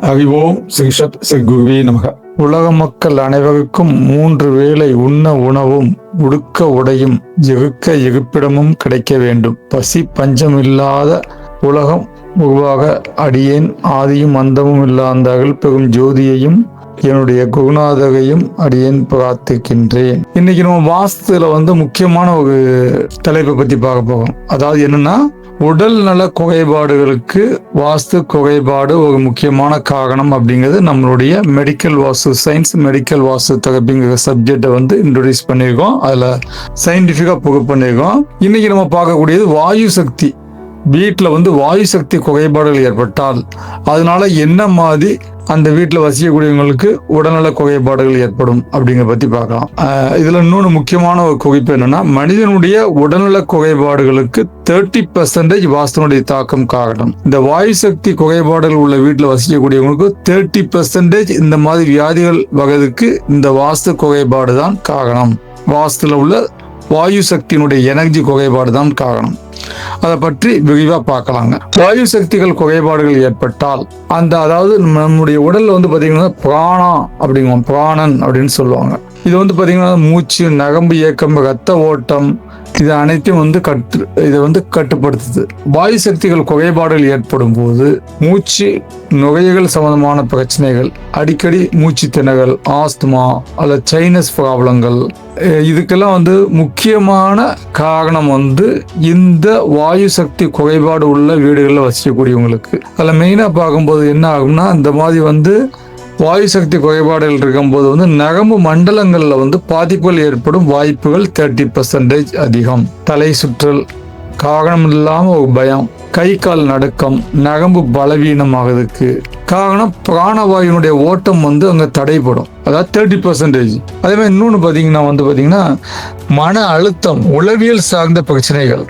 அறிவோம் ஸ்ரீஷத் ஸ்ரீ குருவே நமக உலக மக்கள் அனைவருக்கும் மூன்று வேளை உண்ண உணவும் உடுக்க உடையும் இருக்க இருப்பிடமும் கிடைக்க வேண்டும். பசி பஞ்சம் இல்லாத உலகம் உருவாக அடியேன் ஆதியும் அந்தமும் இல்லாந்தார்கள் பெரும் ஜோதியையும் என்னுடைய குருநாதகையும் அடியேன் பிரார்த்திக்கின்றேன். இன்னைக்கு நம்ம வாஸ்துல வந்து முக்கியமான ஒரு தலைப்பை பத்தி பார்க்க போகிறோம் அதாவது என்னன்னா உடல் நல குறைபாடுகளுக்கு வாஸ்து குறைபாடு ஒரு முக்கியமான காரணம் அப்படிங்கிறது நம்மளுடைய medical vastu science medical vastu தெரப்பிங்கிற சப்ஜெக்டை வந்து இன்ட்ரடியூஸ் பண்ணியிருக்கோம். அதில் சயின்டிஃபிக்காக ப்ரூவ் பண்ணியிருக்கோம். இன்னைக்கு நம்ம பார்க்கக்கூடியது வாயு சக்தி. வீட்டில் வந்து வாயு சக்தி குறைபாடுகள் ஏற்பட்டால் அதனால என்ன மாதிரி அந்த வீட்டில் வசிக்கக்கூடியவங்களுக்கு உடல்நல குறைபாடுகள் ஏற்படும் அப்படிங்கிற பற்றி பார்க்கலாம். இதில் இன்னொன்று முக்கியமான ஒரு குகைப்பு என்னன்னா மனிதனுடைய உடல்நல குறைபாடுகளுக்கு தேர்ட்டி பர்சன்டேஜ் வாஸ்துனுடைய தாக்கம் காரணம். இந்த வாயு சக்தி குறைபாடுகள் உள்ள வீட்டில் வசிக்கக்கூடியவங்களுக்கு தேர்ட்டி பர்சன்டேஜ் இந்த மாதிரி வியாதிகள் வகதுக்கு இந்த வாஸ்து குகைப்பாடு தான் காரணம். வாஸ்துல உள்ள வாயு சக்தியினுடைய எனர்ஜி குறைபாடு தான் காரணம். அதை பற்றி விரிவாக பார்க்கலாங்க. வாயு சக்திகள் குறைபாடுகள் ஏற்பட்டால் அந்த அதாவது நம்ம- நம்முடைய உடல்ல வந்து பார்த்தீங்கன்னா பிராணா அப்படிங்குவோம் பிராணன் அப்படின்னு சொல்லுவாங்க. இது வந்து பார்த்தீங்கன்னா மூச்சு நகம்பு இயக்கம் ரத்த ஓட்டம் இது அனைத்தையும் வந்து கட்டு இதை வந்து கட்டுப்படுத்துது. வாயு சக்திகள் குறைபாடுகள் ஏற்படும் போது மூச்சு நுகைகள் சம்பந்தமான பிரச்சனைகள் அடிக்கடி மூச்சு திணறல் ஆஸ்துமா அல்லது சைனஸ் ப்ராப்ளங்கள் இதுக்கெல்லாம் வந்து முக்கியமான காரணம் வந்து இந்த வாயு சக்தி குறைபாடு உள்ள வீடுகளில் வசிக்கக்கூடியவங்களுக்கு. அதில் மெயினாக பார்க்கும்போது என்ன ஆகும்னா இந்த மாதிரி வந்து வாயு சக்தி குறைபாடுகள் இருக்கும்போது வந்து நரம்பு மண்டலங்களில் வந்து பாதிப்புகள் ஏற்படும் வாய்ப்புகள் தேர்ட்டி பர்சன்டேஜ் அதிகம். தலை சுற்றல் காரணம் இல்லாமல் ஒரு பயம் கை கால் நடுக்கம் நரம்பு பலவீனமாகிறதுக்கு காரணம் பிராணவாயுனுடைய ஓட்டம் வந்து அங்கே தடைப்படும் அதாவது தேர்ட்டி பர்சன்டேஜ் அதே மாதிரி இன்னொன்று பார்த்தீங்கன்னா வந்து பார்த்தீங்கன்னா மன அழுத்தம் உளவியல் சார்ந்த பிரச்சனைகள்.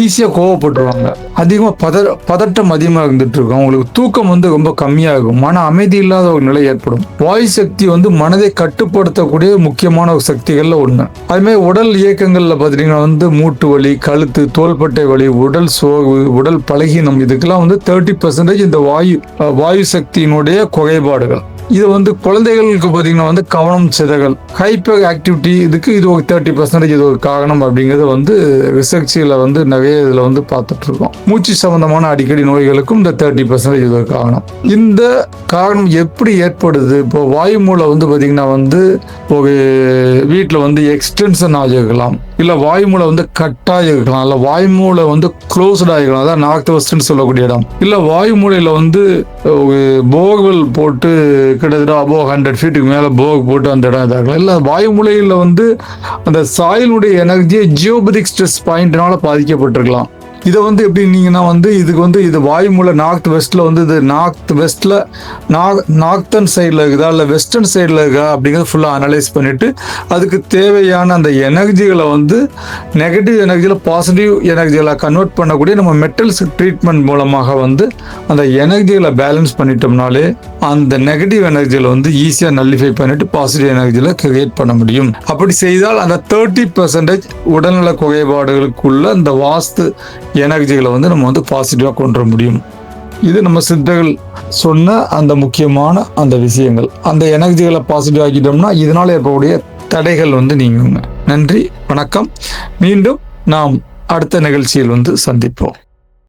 ஈஸியாக கோவப்பட்டுருவாங்க. அதிகமாக பத பதட்டம் அதிகமாக இருந்துட்டு இருக்கும் அவங்களுக்கு தூக்கம் வந்து ரொம்ப கம்மியாகும். மன அமைதி இல்லாத ஒரு நிலை ஏற்படும். வாயு சக்தி வந்து மனதை கட்டுப்படுத்தக்கூடிய முக்கியமான ஒரு சக்திகளில் ஒன்று அதுமாதிரி உடல் இயக்கங்களில் பார்த்தீங்கன்னா வந்து மூட்டு வலி கழுத்து தோள்பட்டை வலி உடல் சோர்வு உடல் பலகீனம் இதுக்கெல்லாம் வந்து தேர்ட்டி பர்சன்டேஜ் இந்த வாயு வாயு சக்தியினுடைய குறைபாடுகள். இது வந்து குழந்தைகளுக்கு பார்த்தீங்கன்னா வந்து கவனம் சிதறல் ஹைப்பர் ஆக்டிவிட்டி இதுக்கு இது ஒரு தேர்ட்டி பர்சன்டேஜ் இது ஒரு காரணம் அப்படிங்கிறது வந்து ரிசர்ச்சில் வந்து நிறைய இதில் வந்து பார்த்துட்டு இருக்கோம் மூச்சு சம்பந்தமான அடிக்கடி நோய்களுக்கும் இந்த தேர்ட்டி பர்சன்டேஜ் இது ஒரு காரணம். இந்த காரணம் எப்படி ஏற்படுது? இப்போ வாயு மூளை வந்து பார்த்தீங்கன்னா வந்து ஒரு வீட்டில் வந்து எக்ஸ்டென்ஷன் ஆகிருக்கலாம் இல்லை வாயு வந்து கட்டாக இருக்கலாம் இல்லை வாயு வந்து க்ளோஸ்டாக இருக்கலாம் அதான் நார்த் வெஸ்ட்னு சொல்லக்கூடிய இடம். இல்லை வாய்மூலையில் வந்து ஒரு போர்வெல் போட்டு கிட்டத்தட்ட அபோவ் ஹண்ட்ரட் ஃபீட்டுக்கு மேலே போக் போட்டு அந்த இடம் இதாகலாம் இல்லை வாயுமூலையில் வந்து அந்த சாயிலுடைய எனர்ஜியை ஜியோபதிக் ஸ்ட்ரெஸ் பாயிண்ட்னால பாதிக்கப்பட்டிருக்கலாம். இதை வந்து எப்படின்னீங்கன்னா வந்து இதுக்கு வந்து இது வாயுமூல நார்த் வெஸ்ட்ல வந்து இது நார்த் வெஸ்ட்ல நார்த்தன் சைடில் இருக்குதா இல்லை வெஸ்டர்ன் சைடில் இருக்கா அப்படிங்கிறது ஃபுல்லாக அனலைஸ் பண்ணிட்டு அதுக்கு தேவையான அந்த எனர்ஜிகளை வந்து நெகட்டிவ் எனர்ஜியில் பாசிட்டிவ் எனர்ஜிகளை கன்வெர்ட் பண்ணக்கூடிய நம்ம மெட்டல்ஸ் ட்ரீட்மெண்ட் மூலமாக வந்து அந்த எனர்ஜிகளை பேலன்ஸ் பண்ணிட்டோம்னாலே அந்த நெகட்டிவ் எனர்ஜியில் வந்து ஈஸியாக நல்லிஃபை பண்ணிட்டு பாசிட்டிவ் எனர்ஜியில் கிரியேட் பண்ண முடியும். அப்படி செய்தால் அந்த தேர்ட்டி பர்சன்டேஜ் உடல்நல குறைபாடுகளுக்குள்ள அந்த வாஸ்து எனர்ஜிகளை வந்து நம்ம வந்து பாசிட்டிவாக கொண்டு வர முடியும். இது நம்ம சித்தர்கள் சொன்ன அந்த முக்கியமான அந்த விஷயங்கள். அந்த எனர்ஜிகளை பாசிட்டிவ் ஆக்கிட்டோம்னா இதனால் ஏற்படக்கூடிய தடைகள் வந்து நீங்குங்க. நன்றி வணக்கம். மீண்டும் நாம் அடுத்த நிகழ்ச்சியில் வந்து சந்திப்போம்.